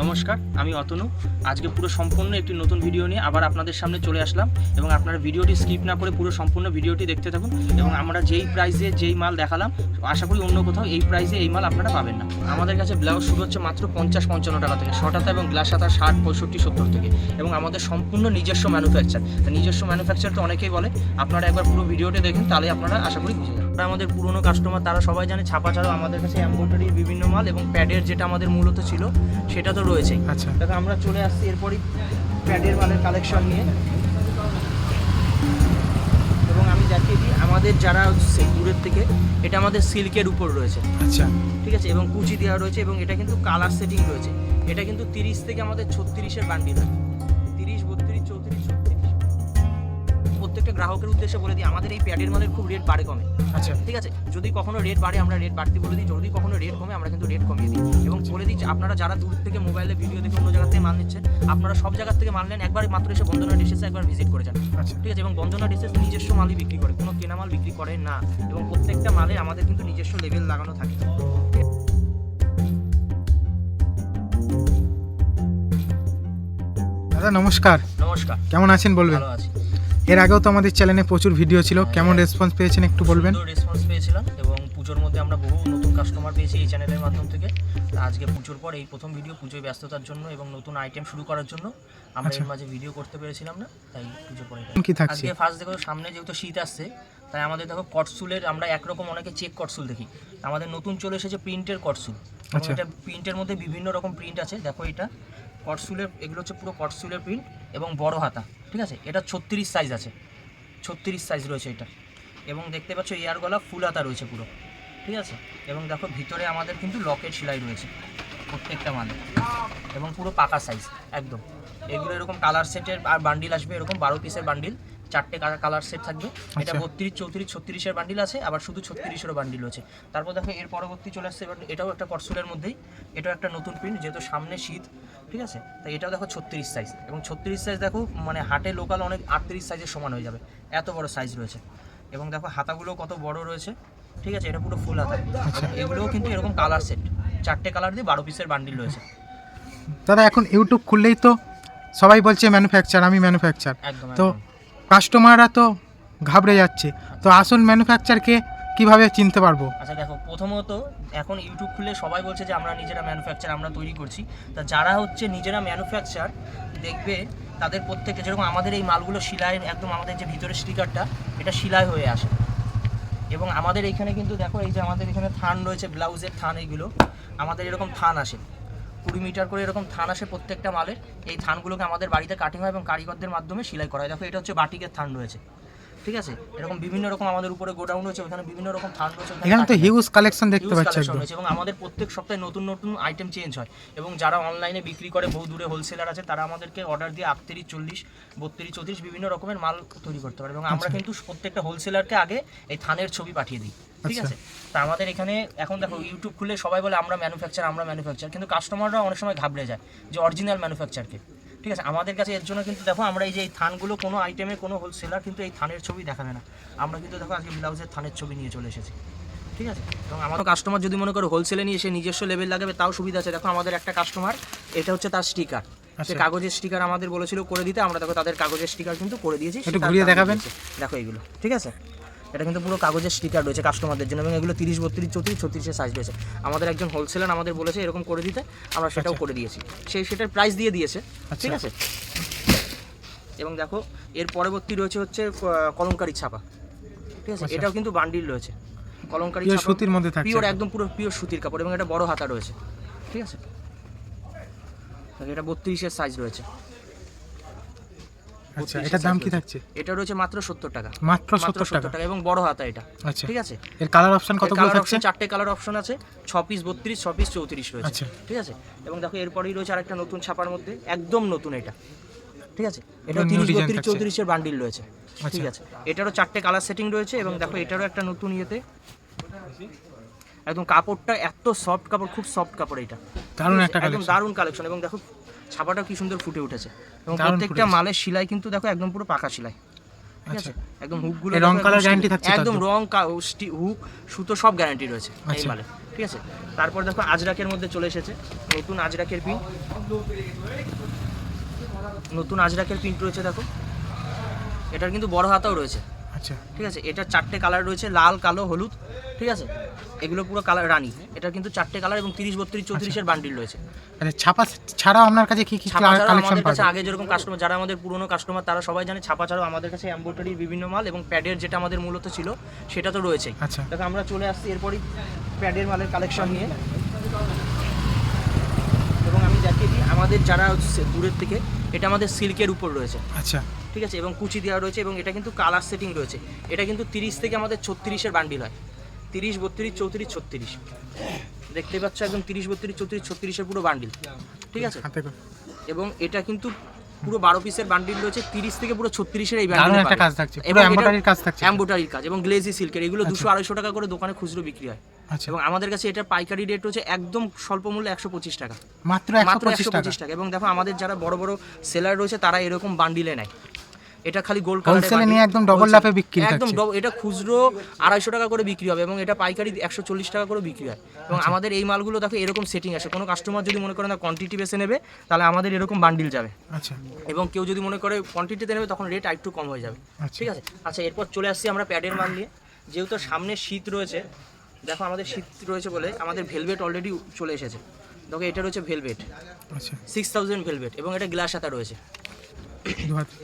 নমস্কার, আমি অতনু। আজকে পুরো সম্পূর্ণ একটি নতুন ভিডিও নিয়ে আবার আপনাদের সামনে চলে আসলাম এবং আপনারা ভিডিওটি স্কিপ না করে পুরো সম্পূর্ণ ভিডিওটি দেখতে থাকুন এবং আমরা যেই প্রাইসে যেই মাল দেখালাম, আশা করি অন্য কোথাও এই প্রাইসে এই মাল আপনারা পাবেন না। আমাদের কাছে ব্লাউজ শুরু হচ্ছে মাত্র পঞ্চাশ পঞ্চান্ন টাকা থেকে শটাতা এবং গ্লাস হাতা ষাট, পঁয়ষট্টি, সত্তর থেকে এবং আমাদের সম্পূর্ণ নিজস্ব ম্যানুফ্যাকচার নিজস্ব ম্যানুফ্যাকচার তো অনেকেই বলে, আপনারা একবার পুরো ভিডিওটি দেখেন তাহলে আপনারা আশা করি বুঝে যাবেন। আমরা আমাদের পুরনো কাস্টমার তারা সবাই জানে ছাপা ছাড়াও আমাদের কাছে এমব্রয়ডারির বিভিন্ন মাল এবং প্যাডের যেটা আমাদের মূলত ছিল সেটা তো রয়েছেই। আচ্ছা। দেখো আমরা চলে আসছি এরপরই প্যাডের মালের কালেকশন নিয়ে। এবং আমি দেখিয়ে দিই আমাদের যারা দূরের থেকে এটা আমাদের সিল্কের উপর রয়েছে। আচ্ছা। ঠিক আছে? এবং কুচি দেওয়া রয়েছে এবং এটা কিন্তু কালার সেটিং রয়েছে। এটা কিন্তু তিরিশ থেকে আমাদের ছত্রিশের বান্ডিল হয়। তিরিশ বত্রিশ চৌত্রিশ ছত্রিশ। প্রত্যেকটা গ্রাহকের উদ্দেশ্যে বলে দিই আমাদের এই প্যাডের মালের খুব রেট বাড়ে কমে। আচ্ছা। ঠিক আছে? যদি কখনো রেট বাড়ে আমরা রেট বাড়তে বলে দিই। যদি কখনো রেট কমে আমরা কিন্তু রেট কমিয়ে দিই। এবং বলে দিই আপনারা যারা দূর থেকে মোবাইলে ভিডিও দেখে অন্য জায়গা থেকে মাল নিচ্ছেন আপনারা সব জায়গা থেকে মাল নেন। একবার মাত্র এসে বন্ধনা ডিসেসে একবার ভিজিট করে যান। আচ্ছা। ঠিক আছে? এবং বন্ধনা ডিসেস নিজস্ব মালই বিক্রি করে। কোনো কেনা মাল বিক্রি করে না। এবং প্রত্যেকটা মালে আমাদের কিন্তু নিজস্ব লেভেল লাগানো থাকে। দাদা নমস্কার। নমস্কার। কেমন আছেন বলবেন? ভালো আছি। এর আগেও তো আমাদের চ্যানেলে প্রচুর ভিডিও ছিল। কেমন রেসপন্স পেয়েছেন একটু বলবেন? রেসপন্স পেয়েছিলাম এবং পুজোর মধ্যে আমরা বহু নতুন কাস্টমার পেয়েছি এই চ্যানেলের মাধ্যম থেকে। আজকে পুজোর পর এই প্রথম ভিডিও পুজোয় ব্যস্ততার জন্য এবং নতুন আইটেম শুরু করার জন্য আমরা আচ্ছা। এর মাঝে ভিডিও করতে পেরেছিলাম না তাই পুজোর পরে কি থাকছে? আজকে ফার্স্ট দেখো সামনে যেহেতু শীত আসছে তাই আমাদের দেখো কটসুলের আমরা একরকম অনেকে চেক কটসুল দেখি। আমাদের নতুন চলে এসেছে প্রিন্টের কটসুল আচ্ছা। এটা প্রিন্টের মধ্যে বিভিন্ন রকম প্রিন্ট আছে দেখো এটা। কটসুলের, এগুলো হচ্ছে পুরো কটসুলের প্রিন্ট এবং বড় হাতা, ঠিক আছে? এটা ছত্রিশ সাইজ আছে। ছত্রিশ সাইজ রয়েছে এটা। এবং দেখতে পাচ্ছ এয়ার গলা ফুল হাতা রয়েছে পুরো, ঠিক আছে? এবং দেখো ভিতরে আমাদের কিন্তু লকেট সেলাই রয়েছে প্রত্যেকটা মালে। এবং পুরো পাকা সাইজ একদম। এগুলো এরকম কালার সেটের আর বান্ডিল আসবে, এরকম বারো পিসের বান্ডিল চারটে কালার সেট থাকবে। এটা আচ্ছা। বত্রিশ চৌত্রিশ ছত্রিশের বান্ডিল আছে আবার শুধু ছত্রিশেরও বান্ডিল আছে তারপর দেখো এর পরবর্তী চলে আসছে এবার এটাও একটা কটসুলের মধ্যেই। এটাও একটা নতুন প্রিন্ট যেহেতু সামনে শীত ঠিক আছে? তাই এটাও দেখো ছত্রিশ সাইজ এবং ছত্রিশ সাইজ দেখো মানে হাটে লোকাল অনেক আটত্রিশ সাইজের সমান হয়ে যাবে। এত বড় সাইজ রয়েছে। এবং দেখো হাতাগুলো কত বড় রয়েছে। ঠিক আছে? এটা পুরো ফুল হাতা। আচ্ছা। এগুলোও কিন্তু এরকম কালার সেট চারটে কালার দিয়ে বারো পিসের বান্ডিল রয়েছে। দাদা এখন ইউটিউব খুললেই তো সবাই বলছে ম্যানুফ্যাকচার আমি ম্যানুফ্যাকচার তো। কাস্টমাররা তো ঘাবড়ে যাচ্ছে। তো আসল ম্যানুফ্যাকচারকে কীভাবে চিনতে পারব? আচ্ছা দেখো, প্রথমত এখন ইউটিউব খুলে সবাই বলছে যে আমরা নিজেরা ম্যানুফ্যাকচার, আমরা তৈরি করছি। তা যারা হচ্ছে নিজেরা ম্যানুফ্যাকচার দেখবে, তাদের প্রত্যেকে যেরকম আমাদের এই মালগুলো সিলাই একদম আমাদের যে ভিতরের স্টিকারটা, এটা সিলাই হয়ে আসে। এবং আমাদের এখানে কিন্তু দেখো, এই যে আমাদের এখানে থান রয়েছে, ব্লাউজের থান এইগুলো, আমাদের এরকম থান আসে। কুড়ি মিটার করে এরকম থান আসে প্রত্যেকটা মালের এই থানগুলোকে আমাদের বাড়িতে কাটিং হয় এবং কারিগরদের মাধ্যমে সেলাই করা হয়। দেখো এটা হচ্ছে বাটিকের থান রয়েছে ঠিক আছে? এরকম বিভিন্ন রকম আমাদের উপরে গোডাউন রয়েছে ওখানে বিভিন্ন রকম থান রয়েছে এখানে তো হিউজ কালেকশন দেখতে পাচ্ছি রয়েছে এবং আমাদের প্রত্যেক সপ্তাহে নতুন নতুন আইটেম চেঞ্জ হয় এবং যারা অনলাইনে বিক্রি করে বহু দূরে হোলসেলার আছে তারা আমাদেরকে অর্ডার দিয়ে আটত্রিশ চল্লিশ বত্রিশ চৌত্রিশ বিভিন্ন রকমের মাল তৈরি করতে পারে এবং আমরা আচ্ছা। কিন্তু প্রত্যেকটা হোলসেলারকে আগে এই থানের ছবি পাঠিয়ে দিই। ঠিক আচ্ছা। আছে? তা আমাদের এখানে এখন দেখো ইউটিউব খুলে সবাই বলে আমরা ম্যানুফ্যাকচার আমরা ম্যানুফ্যাকচার কিন্তু কাস্টমাররা অনেক সময় ঘাবড়ে যায় যে অরিজিনাল ম্যানুফ্যাকচারকে ঠিক আছে? আমাদের কাছে এর জন্য কিন্তু দেখো আমরা এই যে এই থানগুলো কোনো আইটেমে কোনো হোলসেলার কিন্তু এই থানের ছবি দেখাবে না। আমরা কিন্তু দেখো আজকে ব্লাউজের থানের ছবি নিয়ে চলে এসেছি। ঠিক আছে? এবং আমার কাস্টমার যদি মনে করো হোলসেলে নিয়ে এসে নিজস্ব লেভেল লাগাবে তাও সুবিধা আছে। দেখো আমাদের একটা কাস্টমার এটা হচ্ছে তার স্টিকার সে আচ্ছা। কাগজের স্টিকার আমাদের বলেছিল করে দিতে আমরা দেখো তাদের কাগজের স্টিকার কিন্তু করে দিয়েছি ঘুরিয়ে দেখাবেন? দেখো এগুলো ঠিক আছে? এটা কিন্তু পুরো কাগজের স্টিকার রয়েছে কাস্টমারদের জন্য এবং এগুলো তিরিশ বত্রিশ চৌত্রিশ ছত্রিশের সাইজ রয়েছে। আমাদের একজন হোলসেলার আমাদের বলেছে এরকম করে দিতে আমরা সেটাও আচ্ছা। করে দিয়েছি। সেই সেটার প্রাইস দিয়ে দিয়েছে ঠিক আচ্ছা। আছে? এবং দেখো এর পরবর্তী রয়েছে হচ্ছে কলমকারি ছাপা ঠিক আছে? আচ্ছা। এটাও কিন্তু বান্ডিল রয়েছে। কলমকারি সুতির মধ্যে পিওর একদম পুরো পিওর সুতির কাপড় এবং এটা বড় হাতা রয়েছে ঠিক আছে? এটা বত্রিশের সাইজ রয়েছে। আচ্ছা এটার দাম কি থাকছে? এটা রয়েছে মাত্র সত্তর টাকা। মাত্র সত্তর টাকা। এবং বড় হাতা এটা। আচ্ছা। ঠিক আছে? এর কালার অপশন কতগুলো থাকছে? চারটে কালার অপশন আছে ছ পিস বত্রিশ ছ পিস চৌত্রিশ রয়েছে। আচ্ছা। ঠিক আছে? এবং দেখো এরপরেই রয়েছে আরেকটা নতুন ছাপার মধ্যে একদম নতুন এটা। ঠিক আছে? এটা তিরিশ বত্রিশ চৌত্রিশের বান্ডিল রয়েছে। ঠিক আচ্ছা। আছে? এটারও চারটে কালার সেটিং রয়েছে এবং দেখো এটারও একটা নতুন ইয়েতে। একদম কাপড়টা এত সফট কাপড় খুব সফট কাপড় এটা। দারুণ একটা একদম দারুণ কালেকশন এবং দেখো ছাপাটা কি সুন্দর ফুটে উঠেছে। এবং প্রত্যেকটা মালের সেলাই কিন্তু দেখো একদম পুরো পাকা সেলাই। ঠিক আছে? আচ্ছা একদম হুকগুলো এর রং একদম guarantee steel- থাকছে একদম একদম? রং হুক সুতো সব গ্যারান্টি রয়েছে এই আচ্ছা। মালে ঠিক আছে? তারপর দেখো আজরাকের মধ্যে চলে এসেছে। নতুন আজরাকের পিন নতুন আজরাকের প্রিন্ট রয়েছে দেখো। এটার কিন্তু বড় হাতাও রয়েছে। আচ্ছা। ঠিক আছে এটা চারটে কালার রয়েছে লাল কালো হলুদ ঠিক আছে? এগুলো পুরো কালার রানি। এটা কিন্তু চারটে কালার এবং তিরিশ বত্রিশ চৌত্রিশের বান্ডিল রয়েছে। আচ্ছা ছাপা ছাড়াও আপনার কাছে কি কি কালেকশন কাছে আগে যেরকম কাস্টমার যারা আমাদের পুরনো কাস্টমার তারা সবাই জানে ছাপা ছাড়াও আমাদের কাছে এম্বোটারির বিভিন্ন মাল এবং প্যাডের যেটা আমাদের মূলত ছিল সেটা তো রয়েছেই আচ্ছা। দেখো আমরা চলে আসছি এরপরই প্যাডের মালের কালেকশন নিয়ে। এবং আমি দেখিয়ে দিই আমাদের যারা হচ্ছে দূরের থেকে এটা আমাদের সিল্কের উপর রয়েছে। আচ্ছা। ঠিক আছে? এবং কুচি দেওয়া রয়েছে এবং এটা কিন্তু কালার সেটিং রয়েছে। এটা কিন্তু তিরিশ থেকে আমাদের ছত্রিশের বান্ডিল হয়। তিরিশ বত্রিশ চৌত্রিশ ছত্রিশ। দেখতে পাচ্ছ একদম তিরিশ বত্রিশ চৌত্রিশ ছত্রিশের পুরো বান্ডিল ঠিক আছে? এবং এটা কিন্তু পুরো বারো পিসের বান্ডিল রয়েছে। তিরিশ থেকে পুরো ছত্রিশের এই বান্ডিল একটা কাজ থাকছে। এবং কাজ থাকছে। এম্বোটারির কাজ এবং গ্লেজি সিল্কের এগুলো দুশো আড়াইশো টাকা করে দোকানে খুচরো বিক্রি হয়। আচ্ছা এবং আমাদের কাছে এটার পাইকারি রেট হচ্ছে একদম স্বল্প মূল্যে একশো পঁচিশ টাকা। মাত্র মাত্র একশো পঁচিশ টাকা। এবং দেখো আমাদের যারা বড় বড় সেলার রয়েছে তারা এরকম বান্ডিলে নেয়। এটা খালি গোল্ড এ নিয়ে একদম double লাফে বিক্রি একদম এটা খুচরো আড়াইশো টাকা করে বিক্রি হবে এবং এটা পাইকারি একশো চল্লিশ টাকা করে বিক্রি হয়। এবং আচ্ছা। আমাদের এই মালগুলো দেখো এরকম সেটিং আছে কোনো কাস্টমার যদি মনে করে না কোয়ান্টিটি বেছে নেবে তাহলে আমাদের এরকম বান্ডিল যাবে। আচ্ছা। এবং কেউ যদি মনে করে কোয়ান্টিটিতে নেবে তখন রেট একটু কম হয়ে যাবে। আচ্ছা। ঠিক আছে? আচ্ছা এরপর চলে আসছি আমরা প্যাডের মাল নিয়ে। যেহেতু সামনে শীত রয়েছে দেখো আমাদের শীত রয়েছে বলে আমাদের ভেলভেট অলরেডি চলে এসেছে। দেখো এটা রয়েছে ভেলভেট আচ্ছা। সিক্স থাউজেন্ড ভেলভেট এবং এটা গ্লাস হাতা রয়েছে।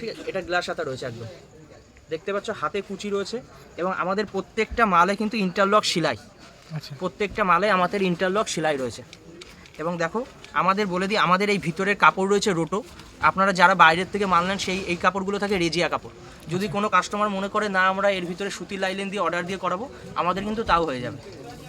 ঠিক আছে এটা গ্লাস হাতা রয়েছে একদম। দেখতে পাচ্ছ হাতে কুচি রয়েছে এবং আমাদের প্রত্যেকটা মালে কিন্তু ইন্টারলক সেলাই। আচ্ছা। প্রত্যেকটা মালে আমাদের ইন্টারলক সেলাই রয়েছে। এবং দেখো আমাদের বলে দিই আমাদের এই ভিতরের কাপড় রয়েছে রোটো। আপনারা যারা বাইরের থেকে মাল নেন সেই এই কাপড়গুলো থাকে রেজিয়া কাপড়। যদি কোনো কাস্টমার মনে করে না আমরা এর ভিতরে সুতির লাইলেন দিয়ে অর্ডার দিয়ে করাবো আমাদের কিন্তু তাও হয়ে যাবে।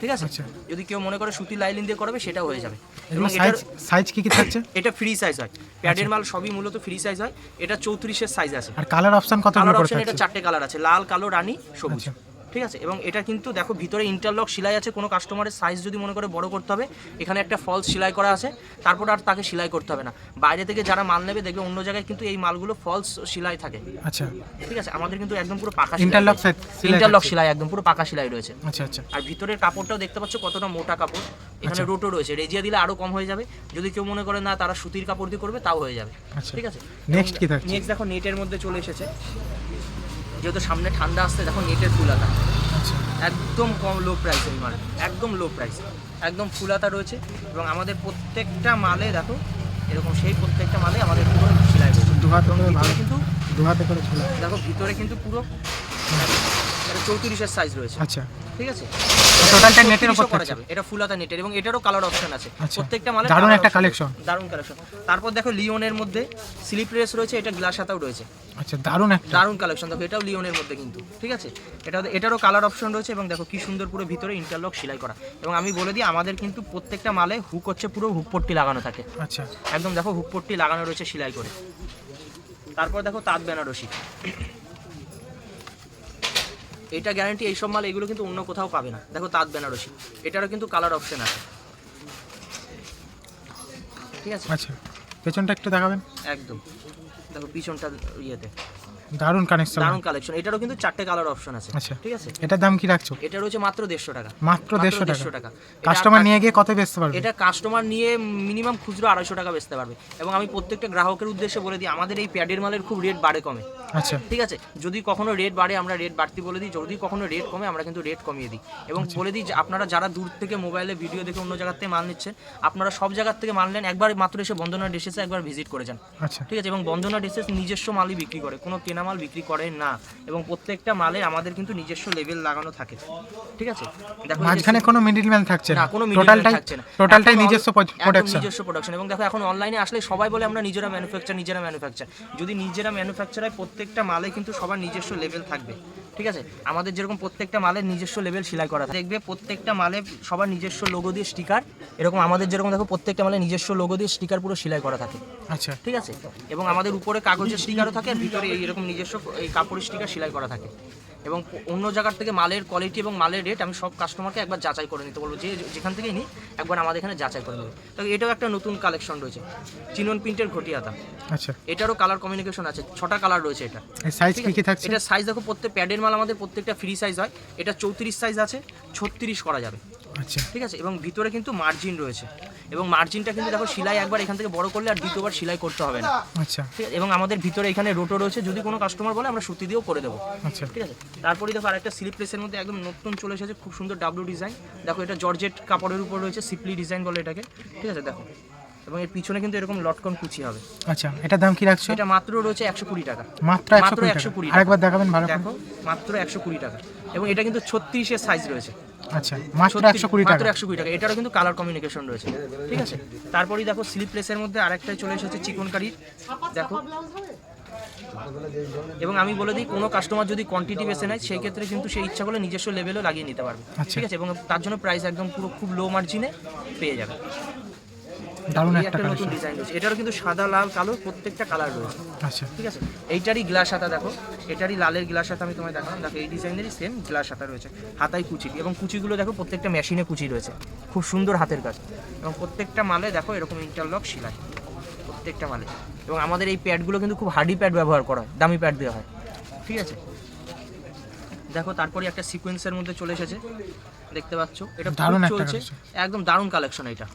ঠিক আছে? আচ্ছা। যদি কেউ মনে করে সুতির লাইলিন দিয়ে করাবে সেটাও হয়ে যাবে। এবং এটার সাইজ কি কি থাকছে? এটা ফ্রি সাইজ হয়। আচ্ছা। প্যাডের মাল সবই মূলত ফ্রি সাইজ হয়। এটা চৌত্রিশের সাইজ আছে। আর কালার অপশন কত কালার অপশন এটা চারটে কালার আছে। লাল কালো রানী সবুজ। আচ্ছা। ঠিক আছে? এবং এটা কিন্তু দেখো ভিতরে ইন্টারলক সেলাই আছে কোনো কাস্টমারের সাইজ যদি মনে করে বড় করতে হবে এখানে একটা ফলস সেলাই করা আছে তারপর আর তাকে সেলাই করতে হবে না। বাইরে থেকে যারা মাল নেবে দেখবে অন্য জায়গায় কিন্তু এই মালগুলো ফলস সেলাই থাকে। আচ্ছা। ঠিক আছে? আমাদের কিন্তু একদম পুরো পাকা set ইন্টারলক সেলাই একদম পুরো পাকা সেলাই রয়েছে। আচ্ছা আচ্ছা। আর ভিতরের কাপড়টাও দেখতে পাচ্ছ কতটা মোটা কাপড়। এখানে আচ্ছা। রোটো রয়েছে। রেজিয়া দিলে আরও কম হয়ে যাবে। যদি কেউ মনে করে না তারা সুতির কাপড় দিয়ে করবে তাও হয়ে যাবে। আচ্ছা। ঠিক আছে? নেক্সট কি থাকছে? নেক্সট দেখো নেটের মধ্যে চলে এসেছে। যেহেতু সামনে ঠান্ডা আসছে দেখো নেটের ফুলাতা। আতা একদম কম লো প্রাইস এই মাল একদম লো প্রাইস একদম ফুলাতা রয়েছে এবং আমাদের প্রত্যেকটা মালে দেখো এরকম সেই প্রত্যেকটা মালে আমাদের পুরো সেলাই রয়েছে দু হাত করে ভিতরে ভালো কিন্তু দু হাতে করে দেখো ভিতরে কিন্তু পুরো চৌত্রিশের সাইজ রয়েছে। আচ্ছা। ঠিক আছে? টোটালটা নেটের উপর করা যাবে। এটা ফুলাতা নেটের এবং এটারও কালার অপশন আছে। আচ্ছা। প্রত্যেকটা মালে দারুণ একটা। দারুণ কালেকশন তারপর দেখো লিওনের মধ্যে স্লিপ রেস রয়েছে এটা গ্লাস হাতাও রয়েছে। আচ্ছা দারুণ একটা। দারুণ কালেকশন দেখো এটাও লিওনের মধ্যে কিন্তু। ঠিক আছে? এটা এটারও কালার অপশন রয়েছে এবং দেখো কি সুন্দর পুরো ভিতরে ইন্টারলক সেলাই করা। এবং আমি বলে দিই আমাদের কিন্তু প্রত্যেকটা মালে হুক হচ্ছে পুরো হুক পট্টি লাগানো থাকে। আচ্ছা। একদম দেখো হুক পট্টি লাগানো রয়েছে সেলাই করে। তারপর দেখো তাঁত বেনারসি। এটা গ্যারান্টি এইসব মাল এগুলো কিন্তু অন্য কোথাও পাবে না। দেখো তাঁত বেনারসি এটারও কিন্তু কালার অপশন আছে। ঠিক আছে? আচ্ছা পেছনটা একটু দেখাবেন। একদম। দেখো পিছনটা ইয়েতে। দারুণ কানেকশন কালেকশন এটারও কিন্তু চারটে কালার অপশন আছে। আচ্ছা। ঠিক আছে? এটার দাম কি রাখছো? এটা রয়েছে মাত্র দেড়শো টাকা। মাত্র দেড়শো টাকা। কাস্টমার নিয়ে গিয়ে কত বেচতে পারবে? এটা কাস্টমার নিয়ে মিনিমাম খুচরো আড়াইশো টাকা বেচতে পারবে। এবং আমি প্রত্যেকটা গ্রাহকের উদ্দেশ্যে বলে দিই আমাদের এই প্যাডের মালের খুব রেট বাড়ে কমে। আচ্ছা। ঠিক আছে? যদি কখনো রেট বাড়ে আমরা রেট বাড়তি বলে দিই। যদি কখনো রেট কমে আমরা কিন্তু রেট কমিয়ে দিই। এবং আচ্ছা। বলে দিই আপনারা যারা দূর থেকে মোবাইলে ভিডিও দেখে অন্য জায়গার থেকে মাল নিচ্ছেন আপনারা সব জায়গার থেকে মাল নেন। একবার মাত্র এসে বন্দনা ডেসেসে একবার ভিজিট করে যান। আচ্ছা। ঠিক আছে? এবং বন্দনা ডিসেস নিজস্ব মালই বিক্রি করে। কোনো কেনা মাল বিক্রি করে না। এবং প্রত্যেকটা মালে আমাদের কিন্তু নিজস্ব লেভেল লাগানো থাকে। ঠিক আছে? দেখো মাঝখানে কোনো মিডিলম্যান থাকছে না। কোনো টোটালটাই থাকছে না। টোটালটাই নিজস্ব প্রোডাকশন নিজস্ব প্রোডাকশন এবং দেখো এখন অনলাইনে আসলে সবাই বলে আমরা নিজেরা ম্যানুফ্যাকচার নিজেরা ম্যানুফ্যাকচার যদি নিজেরা ম্যানুফ্যাকচার হয় প্রত্যেকটা মালে কিন্তু সবার নিজস্ব লেভেল থাকবে। ঠিক আছে? আমাদের যেরকম প্রত্যেকটা মালের নিজস্ব লেভেল সেলাই করা থাকে। দেখবে প্রত্যেকটা মালে সবার নিজস্ব লোগো দিয়ে স্টিকার এরকম আমাদের যেরকম দেখো প্রত্যেকটা মালে নিজস্ব লোগো দিয়ে স্টিকার পুরো সেলাই করা থাকে। আচ্ছা। ঠিক আছে? এবং আমাদের উপরে কাগজের স্টিকারও থাকে আর ভিতরে এইরকম এরকম নিজস্ব এই কাপড়ের স্টিকার সেলাই করা থাকে। এবং অন্য জায়গার থেকে মালের কোয়ালিটি এবং মালের রেট আমি সব কাস্টমারকে একবার যাচাই করে নিতে বলব। যে যেখান থেকেই নিই একবার আমাদের এখানে যাচাই করে নেবে। তো এটাও একটা নতুন কালেকশন রয়েছে চিনন প্রিন্টের ঘটিয়াতা। আচ্ছা। এটারও কালার কমিউনিকেশন আছে ছটা কালার রয়েছে এটা। সাইজ কি কি থাকছে? এটা সাইজ দেখো প্রত্যেক প্যাডের মাল আমাদের প্রত্যেকটা ফ্রি সাইজ হয়। এটা চৌত্রিশ সাইজ আছে ছত্রিশ করা যাবে। আচ্ছা। ঠিক আছে? এবং ভিতরে কিন্তু মার্জিন রয়েছে। এবং মার্জিনটা কিন্তু দেখো সেলাই একবার এখান থেকে বড় করলে আর দ্বিতীয়বার সেলাই করতে হবে না। আচ্ছা। ঠিক আছে? এবং আমাদের ভিতরে এখানে রোটো রয়েছে যদি কোনো কাস্টমার বলে আমরা সুতি দিয়েও করে দেবো। আচ্ছা। ঠিক আছে? তারপরে দেখো আরেকটা স্লিপ প্লেসের মধ্যে একদম নতুন চলে এসেছে খুব সুন্দর ডাব্লু ডিজাইন দেখো এটা জর্জেট কাপড়ের উপর রয়েছে সিপলি ডিজাইন বলে এটাকে। ঠিক আছে? দেখো। এবং এর পিছনে কিন্তু এরকম লটকন কুচি হবে। আচ্ছা এটার দাম কি রাখছো? এটা মাত্র রয়েছে একশো কুড়ি টাকা। মাত্র একশো কুড়ি টাকা। টাকা। আরেকবার দেখাবেন ভালো দেখো মাত্র একশো কুড়ি টাকা। এবং এটা কিন্তু ছত্রিশের সাইজ রয়েছে। আচ্ছা মাত্র একশো কুড়ি টাকা। একশো কুড়ি টাকা। এটারও কিন্তু কালার কমিউনিকেশন রয়েছে। ঠিক আছে? তারপরেই দেখো স্লিপলেসের মধ্যে আরেকটাই চলে এসেছে চিকন কারি দেখো। এবং আমি বলে দিই কোনো কাস্টমার যদি কোয়ান্টিটি বেছে নেয় সেই ক্ষেত্রে কিন্তু সেই ইচ্ছা করলে নিজস্ব লেভেলও লাগিয়ে নিতে পারবে। আচ্ছা। ঠিক আছে? এবং তার জন্য প্রাইস একদম পুরো খুব লো মার্জিনে পেয়ে যাবে। দারুণ একটা নতুন ডিজাইন রয়েছে। এটারও কিন্তু সাদা লাল কালো প্রত্যেকটা কালার রয়েছে। আচ্ছা। ঠিক আছে? এইটারই গ্লাস হাতা দেখো। এটারই লালের গ্লাস হাতা আমি তোমায় দেখালাম। দেখো এই ডিজাইনেরই সেম গ্লাস হাতা রয়েছে। হাতায় কুচি। এবং কুচিগুলো দেখো প্রত্যেকটা মেশিনে কুচি রয়েছে। খুব সুন্দর হাতের কাজ। এবং প্রত্যেকটা মালে দেখো এরকম ইন্টারলক সেলাই। প্রত্যেকটা মালে। এবং আমাদের এই প্যাডগুলো কিন্তু খুব হার্ডি প্যাড ব্যবহার করা হয় দামি প্যাড দেওয়া হয়। ঠিক আছে? দেখো তারপরে একটা সিকোয়েন্সের মধ্যে চলে এসেছে। দেখতে পাচ্ছ? এটা দারুণ চলছে। একদম দারুণ কালেকশন এটা।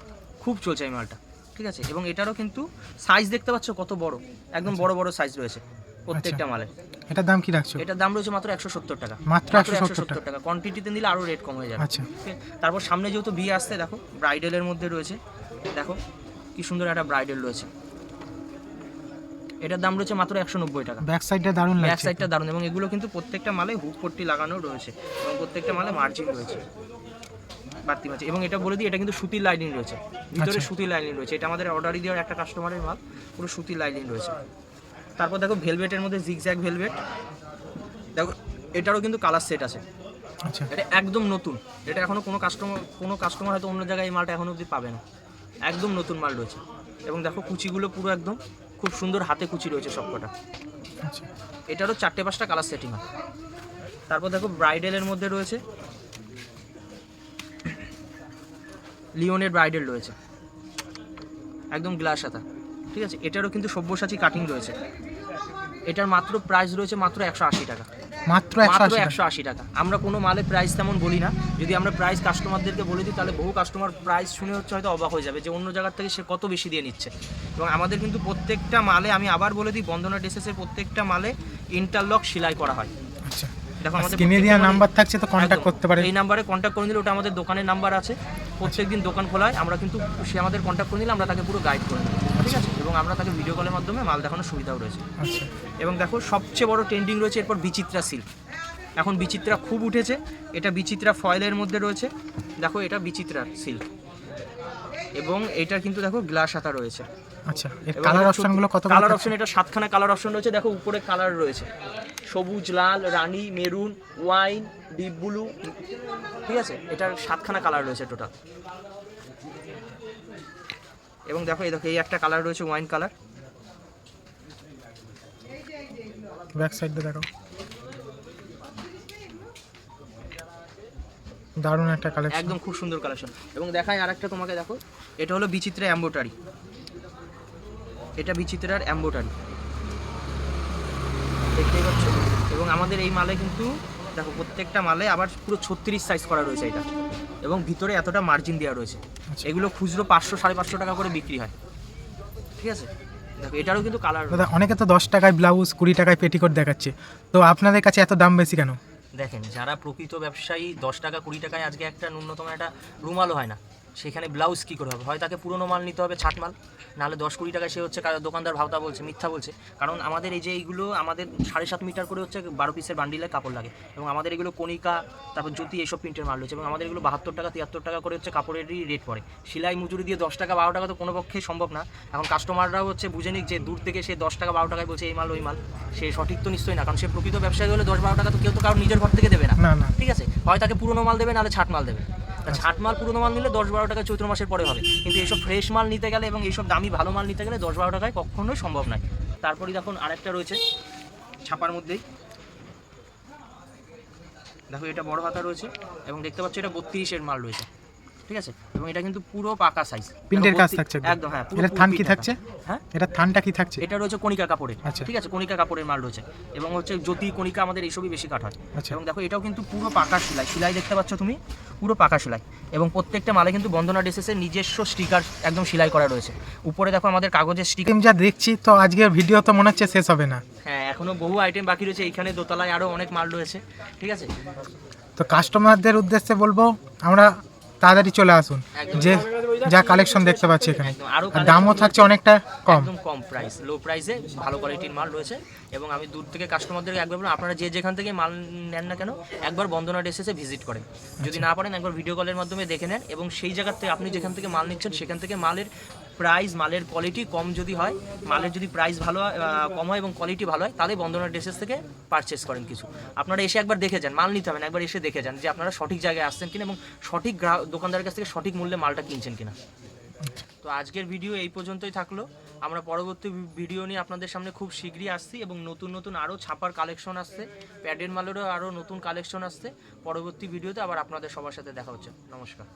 খুব চলছে এই মালটা ঠিক আছে? এবং এটারও কিন্তু সাইজ দেখতে পাচ্ছ কত বড় একদম বড় বড় সাইজ রয়েছে প্রত্যেকটা মালের। এটার দাম কি রাখছো? এটার দাম রয়েছে মাত্র একশো সত্তর টাকা। মাত্র 170 সত্তর টাকা। কোয়ান্টিটিতে নিলে আরও রেট কম হয়ে যাবে। আচ্ছা। তারপর সামনে যেহেতু বিয়ে আসছে দেখো ব্রাইডেলের মধ্যে রয়েছে। দেখো কি সুন্দর একটা ব্রাইডেল রয়েছে। এটার দাম রয়েছে মাত্র একশো নব্বই টাকা। ব্যাক সাইডটা দারুণ ব্যাক সাইডটা দারুণ। এবং এগুলো কিন্তু প্রত্যেকটা মালে হুক পট্টি লাগানো রয়েছে। এবং প্রত্যেকটা মালে মার্জিন রয়েছে। বাড়তি মাছ। এবং এটা বলে দিই এটা কিন্তু সুতির লাইনিং রয়েছে। ভিতরে আচ্ছা। সুতির লাইনিং রয়েছে। এটা আমাদের অর্ডারই দেওয়ার একটা কাস্টমারের মাল পুরো সুতির লাইনিং রয়েছে। তারপর দেখো ভেলভেটের মধ্যে জিগজ্যাগ ভেলভেট দেখো এটারও কিন্তু কালার সেট আছে। আচ্ছা। এটা একদম নতুন। এটা এখনও কোনো কাস্টমার কোনো কাস্টমার হয়তো অন্য জায়গায় এই মালটা এখনও অবধি পাবে না। একদম নতুন মাল রয়েছে। এবং দেখো কুচিগুলো পুরো একদম খুব সুন্দর হাতে কুচি রয়েছে সবকটা। আচ্ছা। এটারও চারটে পাঁচটা কালার সেটিং হয় তারপর দেখো ব্রাইডেলের মধ্যে রয়েছে। লিওনের ব্রাইডেল রয়েছে। একদম গ্লাস হাতা ঠিক আছে? এটারও কিন্তু সব্যসাচী কাটিং রয়েছে। এটার মাত্র প্রাইস রয়েছে মাত্র একশো আশি টাকা। মাত্র একশো মাত্র আশি টাকা। একশো আশি টাকা। আমরা কোনো মালে প্রাইস তেমন বলি না। যদি আমরা প্রাইস কাস্টমারদেরকে বলে দিই তাহলে বহু কাস্টমার প্রাইস শুনে হচ্ছে হয়তো অবাক হয়ে যাবে যে অন্য জায়গার থেকে সে কত বেশি দিয়ে নিচ্ছে। এবং আমাদের কিন্তু প্রত্যেকটা মালে আমি আবার বলে দিই বন্দনা ড্রেসেসের প্রত্যেকটা মালে ইন্টারলক সেলাই করা হয়। দেখো আমাদের স্ক্রিনে দেওয়া নাম্বার থাকছে তো কন্ট্যাক্ট করতে পারেন। এই নাম্বারে কন্ট্যাক্ট করে দিলে ওটা আমাদের দোকানের নাম্বার আছে। প্রত্যেক দিন দোকান খোলা হয় আমরা কিন্তু সে আমাদের কন্ট্যাক্ট করে দিলে আমরা তাকে পুরো গাইড করে দেবো ঠিক আছে? এবং আমরা তাকে ভিডিও কলের মাধ্যমে মাল দেখানোর সুবিধাও রয়েছে। আচ্ছা। এবং দেখো সবচেয়ে বড় ট্রেন্ডিং রয়েছে এরপর বিচিত্রা সিল্ক এখন বিচিত্রা খুব উঠেছে এটা বিচিত্রা ফয়েলের মধ্যে রয়েছে। দেখো এটা বিচিত্রার সিল্ক এবং এটা কিন্তু দেখো গ্লাস হাতা রয়েছে। আচ্ছা এর কালার অপশনগুলো কত কালার অপশন এটা সাতখানা কালার অপশন রয়েছে। দেখো উপরে কালার রয়েছে। সবুজ লাল রানী মেরুন ওয়াইন ডিপ ব্লু ঠিক আছে? এটার সাতখানা কালার রয়েছে টোটাল এবং দেখো এই দেখো এই একটা কালার রয়েছে ওয়াইন কালার ব্যাক সাইডটা দেখো। দারুণ একটা কালেকশন একদম খুব সুন্দর কালেকশন এবং দেখাই আরেকটা তোমাকে দেখো এটা হলো বিচিত্রা অ্যাম্বোটারি এটা বিচিত্রার অ্যাম্বোটারি দেখতেই পাচ্ছ? এবং আমাদের এই মালে কিন্তু দেখো প্রত্যেকটা মালে আবার পুরো ছত্রিশ সাইজ করা রয়েছে এটা। এবং ভিতরে এতটা মার্জিন দেওয়া রয়েছে। আচ্ছা। এগুলো খুচরো পাঁচশো সাড়ে পাঁচশো টাকা করে বিক্রি হয়। ঠিক আছে? দেখো এটারও কিন্তু কালার দাদা অনেকে তো দশ টাকায় ব্লাউজ কুড়ি টাকায় পেটিকোট দেখাচ্ছে। তো আপনাদের কাছে এত দাম বেশি কেন? দেখেন যারা প্রকৃত ব্যবসায়ী দশ টাকা কুড়ি টাকায় আজকে একটা ন্যূনতম একটা রুমালও হয় না। সেখানে ব্লাউজ কী করে হবে? হয় তাকে পুরনো মাল নিতে হবে ছাট মাল? নাহলে দশ কুড়ি টাকায় সে হচ্ছে কারও দোকানদার ভাওতা বলছে মিথ্যা বলছে। কারণ আমাদের এই যে এইগুলো আমাদের সাড়ে সাত মিটার করে হচ্ছে বারো পিসের বান্ডিলে কাপড় লাগে। এবং আমাদের এগুলো কণিকা তারপর জ্যোতি এইসব প্রিন্টের মাল রয়েছে। এবং আমাদের এগুলো বাহাত্তর টাকা তিয়াত্তর টাকা করে হচ্ছে কাপড়েরই রেট পড়ে। সেলাই মজুরি দিয়ে দশ টাকা বারো টাকা তো কোনো পক্ষেই সম্ভব না। এখন কাস্টমাররাও হচ্ছে বুঝে নিক যে দূর থেকে সে দশ টাকা বারো টাকায় বলছে এই মাল ওই মাল। সে সঠিক তো নিশ্চয়ই না কারণ সে প্রকৃত ব্যবসায়ী হলে দশ বারো টাকা তো কেউ তো কারণ নিজের ঘর থেকে দেবে না। ঠিক আছে? হয় তাকে পুরনো মাল দেবে নাহলে ছাট মাল দেবে। ছাট মাল, পুরনো মাল নিলে দশ বারো টাকা চৈত্র মাসের পরে হবে। কিন্তু এইসব ফ্রেশ মাল নিতে গেলে এবং এইসব দামি ভালো মাল নিতে গেলে দশ বারো টাকায় কখনোই সম্ভব নয়। তারপরে দেখুন আরেকটা রয়েছে ছাপার মধ্যেই। দেখো এটা বড় হাতা রয়েছে এবং দেখতে পাচ্ছ এটা বত্রিশের মাল রয়েছে। ঠিক আছে? এবং এটা কিন্তু পুরো পাকা সাইজ প্রিন্টের কাজ থাকছে একদম। হ্যাঁ পুরো এটা থান কি থাকছে? হ্যাঁ? এটা থানটা কি থাকছে? এটা রয়েছে কণিকা কাপড়ের। আচ্ছা। ঠিক আছে? কণিকা কাপড়ের মাল রয়েছে। এবং হচ্ছে জ্যোতি কণিকা আমাদের এইসবই বেশি কাট হয়। আচ্ছা। এবং দেখো এটাও কিন্তু পুরো পাকা সেলাই। সেলাই দেখতে পাচ্ছ তুমি? পুরো পাকা সেলাই। এবং প্রত্যেকটা মালে কিন্তু বন্দনা ড্রেসেসের নিজস্ব স্টিকার একদম সেলাই করা রয়েছে। উপরে দেখো আমাদের কাগজের স্টিকার যা দেখছি তো আজকের ভিডিও তো মনে হচ্ছে শেষ হবে না। হ্যাঁ এখনও বহু আইটেম বাকি রয়েছে। এইখানে দোতলায় আরও অনেক মাল রয়েছে। ঠিক আছে? তো কাস্টমারদের উদ্দেশ্যে বলব আমরা তাড়াতাড়ি চলে আসুন। যে যা কালেকশন দেখতে পাচ্ছি এখানে। আর দামও থাকছে অনেকটা কম। একদম কম প্রাইস লো প্রাইসে ভালো কোয়ালিটির মাল রয়েছে। এবং আমি দূর থেকে কাস্টমারদের একবার আপনারা যে যেখান থেকে মাল নেন না কেন একবার বন্দনা ডেসেসে ভিজিট করেন। যদি না পারেন একবার ভিডিও কলের মাধ্যমে দেখে নেন। এবং সেই জায়গার থেকে আপনি যেখান থেকে মাল নিচ্ছেন সেখান থেকে মালের প্রাইস মালের কোয়ালিটি কম যদি হয়, মালের যদি প্রাইস ভালো কম হয় এবং কোয়ালিটি ভালো হয়, তাহলে বন্দনা ড্রেসেস থেকে পারচেস করেন কিছু। আপনারা এসে একবার দেখে যান, মাল নিতে হবে না, একবার এসে দেখে যান যে আপনারা সঠিক জায়গায় আসছেন কিনা এবং সঠিক দোকানদারের কাছ থেকে সঠিক মূল্যে মালটা কিনছেন কিনা। তো আজকের ভিডিও এই পর্যন্তই থাকল। আমরা পরবর্তী ভিডিও নিয়ে আপনাদের সামনে খুব শীঘ্রই আসছি এবং নতুন নতুন আরও ছাপার কালেকশন আসছে। প্যাডের মালেরও আরও নতুন কালেকশন আসছে। পরবর্তী ভিডিওতে আবার আপনাদের সবার সাথে দেখা হচ্ছে। নমস্কার।